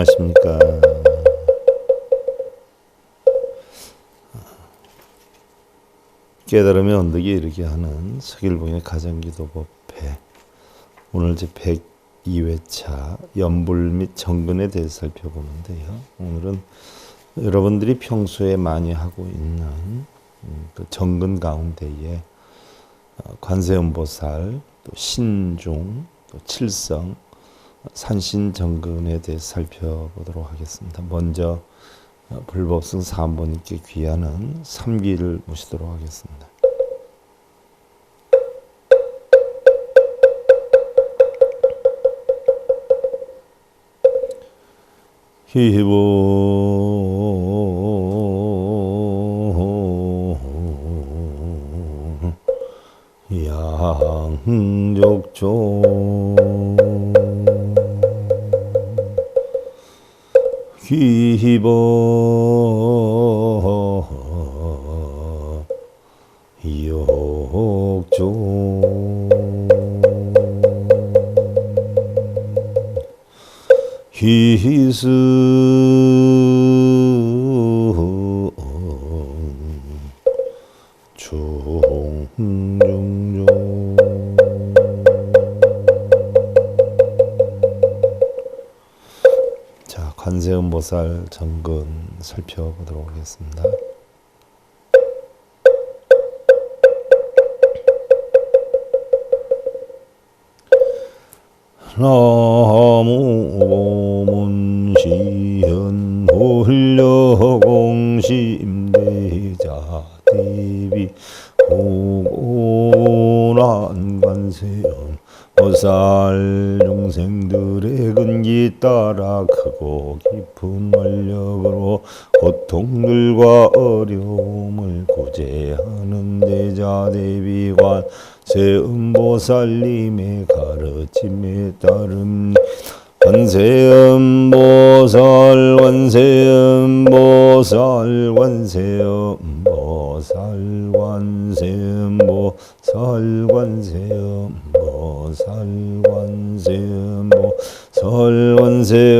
안녕하십니까. 깨달음의 언덕이 이르게 하는 서길봉의 가정기도법회 오늘 제 102회차 연불 및 정근에 대해서 살펴보는데요. 오늘은 여러분들이 평소에 많이 하고 있는 음, 그 정근 가운데에 어, 관세음보살, 또 신중, 또 칠성, 산신정근에 대해서 살펴보도록 하겠습니다. 먼저 어, 불법승 사한번님께 귀하는 삼기를 모시도록 하겠습니다. 희보 양족종 귀바 역종. 희승 관세음보살 정근 살펴보도록 하겠습니다. 나무 보문시현 홀려공심대자 대비 고고난 관세음 보살 중생들의 근기 따라 크고 깊은 원력으로 고통들과 어려움을 구제하는 대자 대비관 세음보살님의 가르침에 따른 원세음보살 원세음보살 원세음보살 원세음보살 원세음보살 원세음보살 원세음보살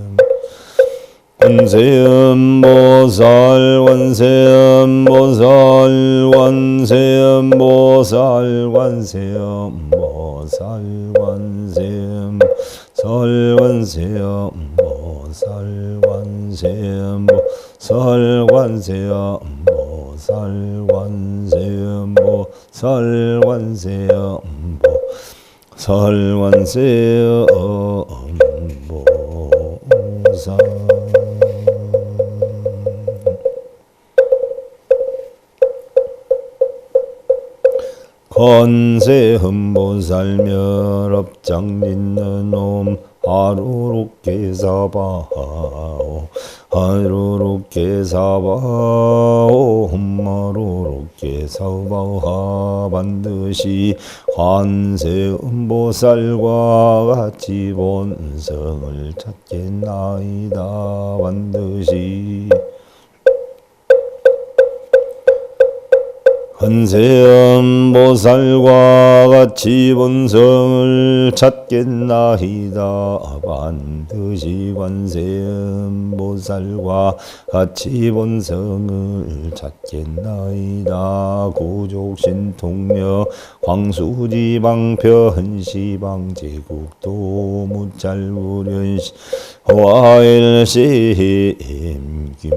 원세음보살 원세음보살 원세음보살 원세음보살 원세음보살 원세음보살 원세음보살 원세음보살 원세음보살 원세음보살 원세음보살 건세흠보살 멸업장 짓는 옴하루룩게 사바오 하루룩게 사바오 흠마루룩게 사바오 반드시 관세음보살과 같이 본성을 찾겠나이다 반드시 헌세음보살과 같이 본성을 찾겠나이다. 반드시 관세음보살과 같이 본성을 찾겠나이다. 구족신통력 광수지방 편시방 제국도 무짤무련시 화일심 규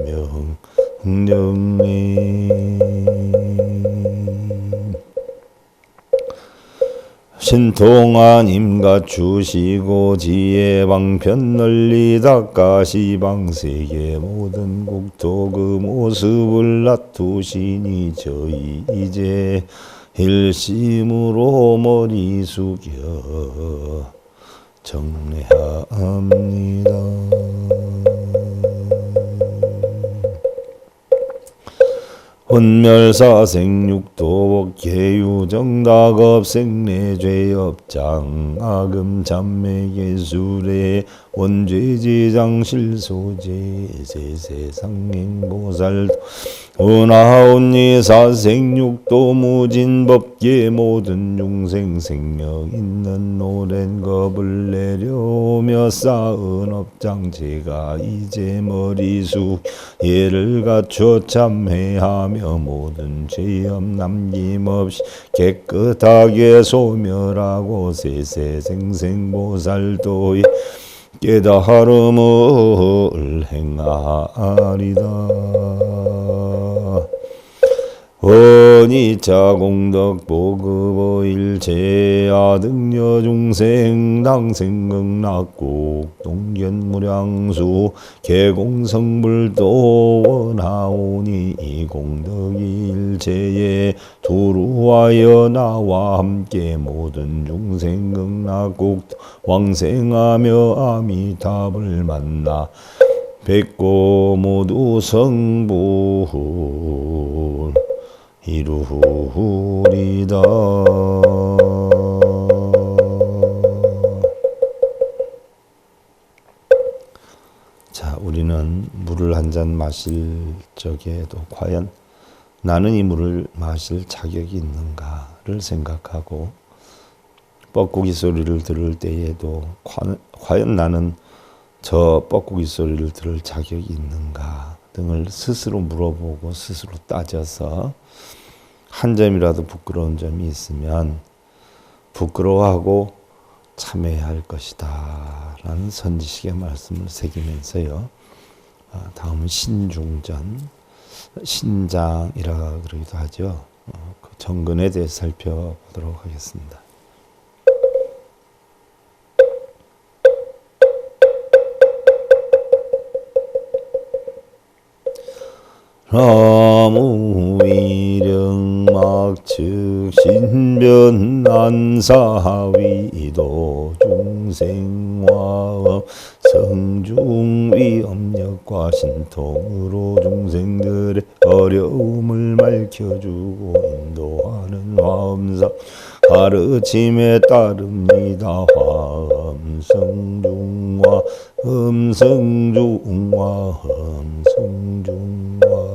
신통하님과 주시고 지혜 방편 널리 닦아시 방세계 모든 국토 그 모습을 놔두시니 저희 이제 일심으로 머리 숙여 정례합니다. 혼멸사생육도 개유정다겁 생내죄업장 아금참매계술의 원죄지장실소제 세세상행보살 은하온니 사생육도 무진법계 모든 중생 생명 있는 오랜 겁을 내려오며 쌓은 업장제가 이제 머리숙 예를 갖춰 참회하며 모든 죄업 남김없이 깨끗하게 소멸하고 세세생생보살도의 깨달음을 행하리다. 원이 자 공덕 보급 일체 아등여 중생 당생극 낙국 동견무량수 개공성불도 원하오니 이 공덕이 일체에 두루하여 나와 함께 모든 중생극 낙국 왕생하며 아미탑을 만나 뵙고 모두 성불 이루리다. 자, 우리는 물을 한 잔 마실 적에도 과연 나는 이 물을 마실 자격이 있는가를 생각하고 뻐꾸기 소리를 들을 때에도 과연 나는 저 뻐꾸기 소리를 들을 자격이 있는가 등을 스스로 물어보고 스스로 따져서 한 점이라도 부끄러운 점이 있으면 부끄러워하고 참여해야 할 것이다. 라는 선지식의 말씀을 새기면서요. 아, 다음은 신중전, 신장이라 그러기도 하죠. 어, 그 정근에 대해 살펴보도록 하겠습니다. 나무위령 막측 신변 난사위도 중생화 성중위엄력과 신통으로 중생들의 어려움을 밝혀주고 인도하는 화엄사 가르침에 따릅니다. 화엄성중화 음성중화 음성중화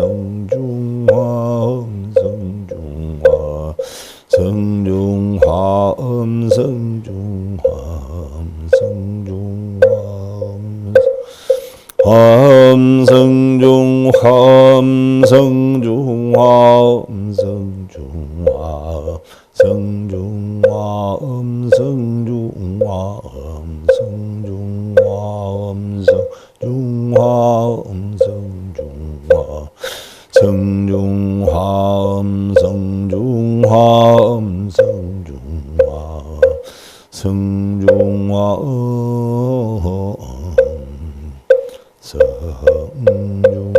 성중화 성중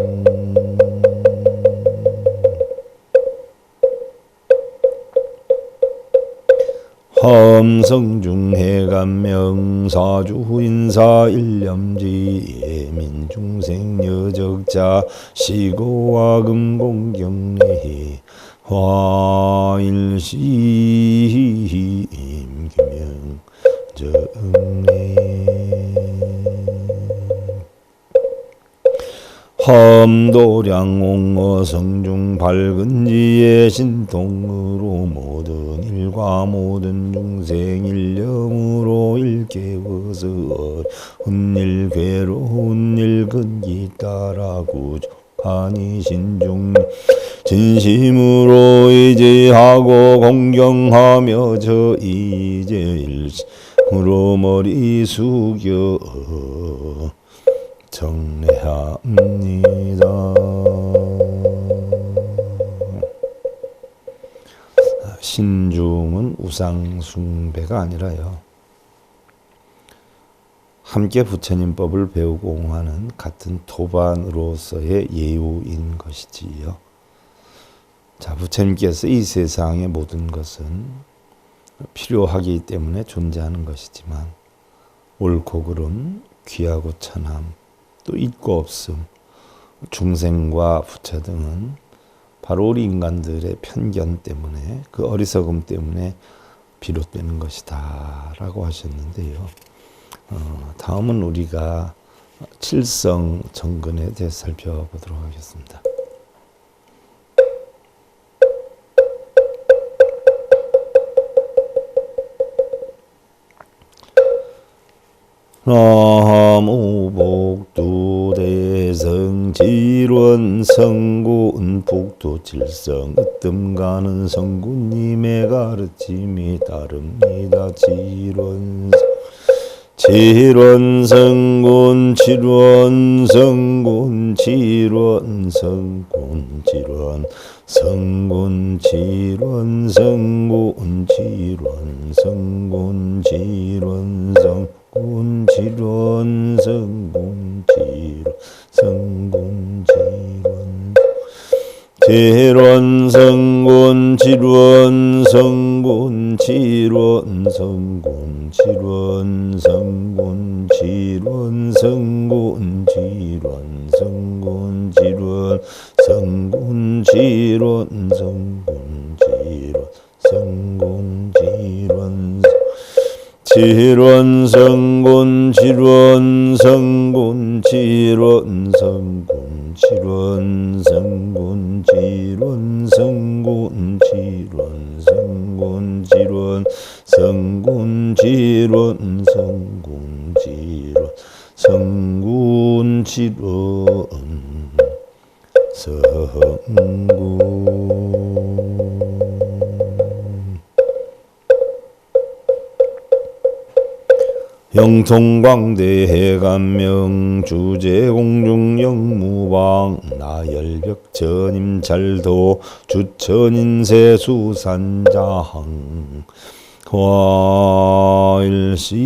험성중해감명사주 인사 일념지 민중생 여적자 시고와 금공경례 화일시 임기명 정례 험도량 옹어 성중 밝은 지의 신통으로 모든 일과 모든 중생 일념으로 일깨워서 은일 괴로운 일 근기 따라 구족하니 신중 진심으로 이제하고 공경하며 저 이제 일심으로 머리 숙여 정례합니다. 신중은 우상 숭배가 아니라요. 함께 부처님법을 배우고 옹하는 같은 도반으로서의 예우인 것이지요. 자, 부처님께서 이 세상의 모든 것은 필요하기 때문에 존재하는 것이지만 옳고 그름, 귀하고 천함, 또 있고 없음, 중생과 부처 등은 바로 우리 인간들의 편견 때문에 그 어리석음 때문에 비롯되는 것이다 라고 하셨는데요. 어, 다음은 우리가 칠성 정근에 대해 살펴보도록 하겠습니다. 나무 복두 대성 질원 성군 북두 칠성 으뜸 가는 성군님의 가르침이 따릅니다. 질원 질원 성군 질원 성군 질원 성군 질원 성군 질원 성군 질원 성군 질원 성군 지론 성군 지론 성군 지론 성군 지론 성군 지론 성군 지론 성군 지론 성군 지론 성군 지론 성군 지론 지론성군 지론성군 지론성군 지론성 성군 지론 성군 지론 성군 지론 성군 영통광대 해감명 주제공중영무방 나열벽 전임 잘도 주천인세 수산자항. 화일시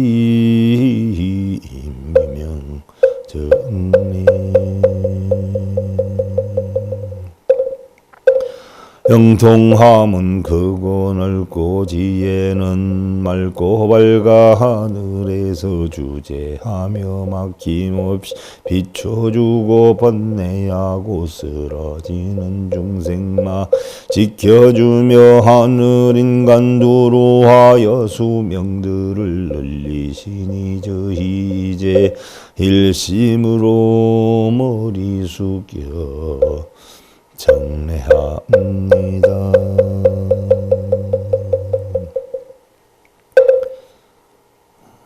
임명 정리 영통함은 크고 넓고 지혜는 맑고 밝아 하늘에서 주제하며 막힘없이 비춰주고 번뇌하고 쓰러지는 중생마 지켜주며 하늘 인간 두루하여 수명들을 늘리시니 저희 이제 일심으로 머리 숙여 정례합니다.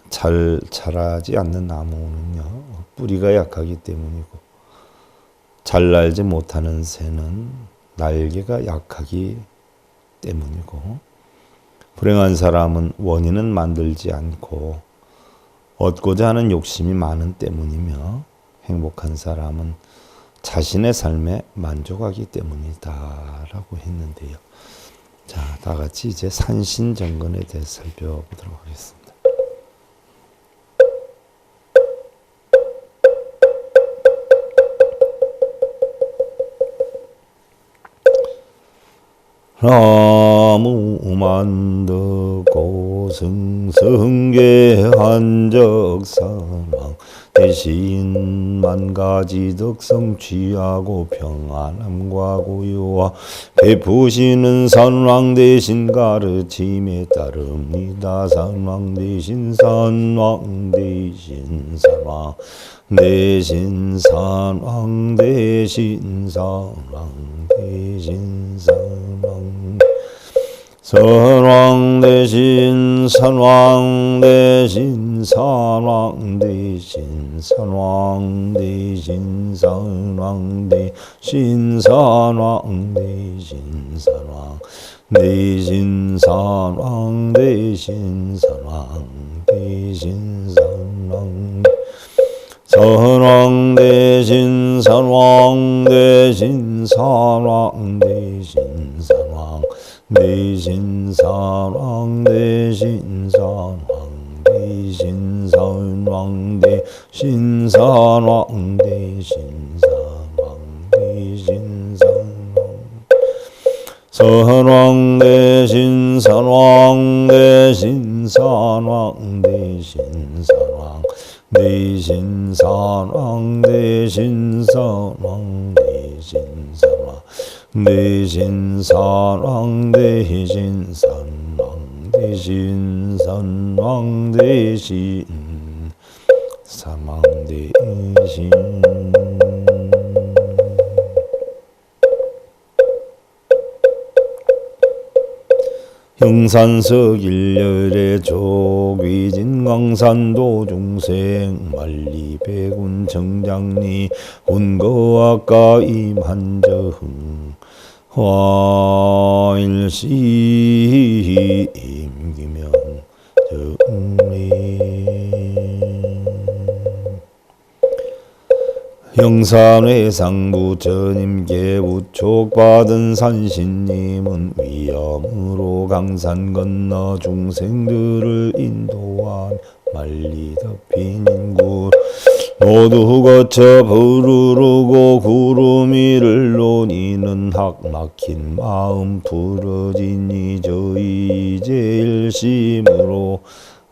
잘 자라지 않는 나무는요 뿌리가 약하기 때문이고 잘 날지 못하는 새는 날개가 약하기 때문이고 불행한 사람은 원인은 만들지 않고 얻고자 하는 욕심이 많은 때문이며 행복한 사람은 자신의 삶에 만족하기 때문이다라고 했는데요. 자, 다 같이 이제 산신정근에 대해서 살펴보도록 하겠습니다. 나무 만덕 고승성계 한적사망 대신 만가지 덕성 취하고 평안함과 고요와 베푸시는 산왕 대신 가르침에 따릅니다. 산왕 대신 산왕 대신 산왕 대신 산왕 대신 산왕 대신 산왕 선왕 대신 산왕 대신 산왕 대신 산왕 대신 산왕 대신 산왕 대신 산왕 대신 산왕 대신 산왕 대신 산왕 선왕 대신 산왕 대신 산왕 대신 산왕 대신 사랑 대신 사랑 대신 사랑 대신 사랑 대신 사랑 대신 사랑 사랑 대신 사랑 대신 사랑 대신 사랑 대신 선왕 대신산왕 대신 산왕 대신 산왕 대신 사망 대신. 형산석 일열의 조귀진 강산도 중생 만리백운 정장리 운거아까 임한저흥 화일시 임기명 정리 형산회 상부 전임계 우촉받은 산신님은 위엄으로 강산 건너 중생들을 인도한 말리 덮인 인구 모두 거쳐 부르르고 구름 위를 논이는 학 막힌 마음 부러진 이 저희 제일심으로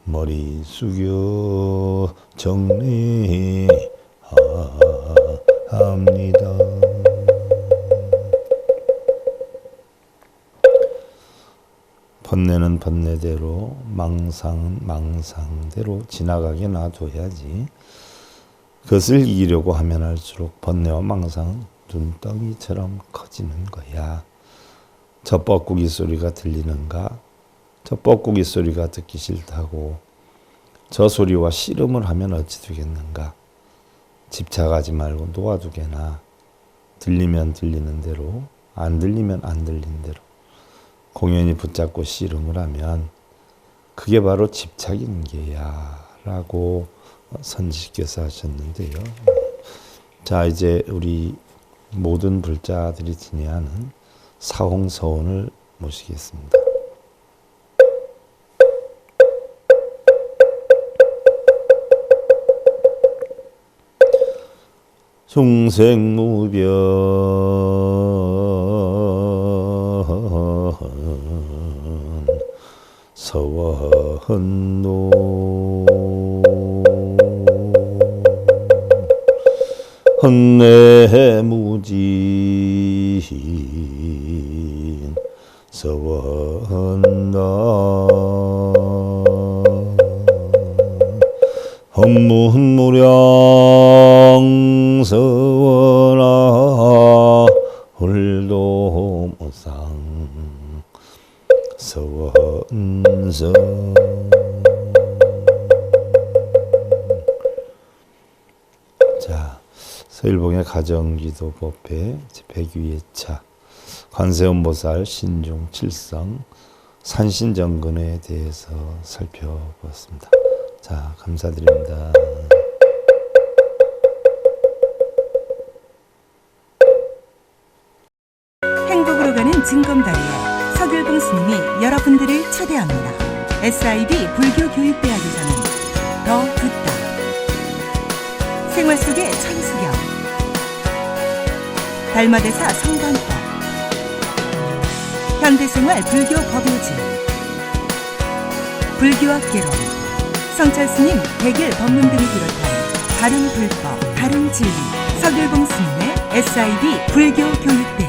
머리 숙여 정리 합니다. 번뇌는 번뇌대로 망상은 망상대로 지나가게 놔둬야지. 그것을 이기려고 하면 할수록 번뇌와 망상은 눈덩이처럼 커지는 거야. 저 뻐꾸기 소리가 들리는가? 저 뻐꾸기 소리가 듣기 싫다고 저 소리와 씨름을 하면 어찌 되겠는가? 집착하지 말고 놓아두게나 들리면 들리는 대로 안 들리면 안 들린 대로 공연히 붙잡고 씨름을 하면 그게 바로 집착인 게야 라고 선지식께서 하셨는데요. 자 이제 우리 모든 불자들이 지내하는 사홍서원을 모시겠습니다. 중생무변 서원도 헌내무진 서원다 헌문무량 서원아 홀도무상 서원서. 자 서일봉의 가정기도 법회 제102회차 관세음보살 신중 칠성 산신정근에 대해서 살펴보았습니다. 자, 감사드립니다. 행복으로 가는 증검다리에 서길봉 스님이 여러분들을 초대합니다. SIB 불교교육대학에서는 더 듣다 생활 속의 천수경 달마대사 성관법 현대생활 불교 법요지 불교학 개론 성찰스님 백일 법문 등을 비롯한 다른 불법, 다른 진리. 서길봉 스님의 SIB 불교 교육대학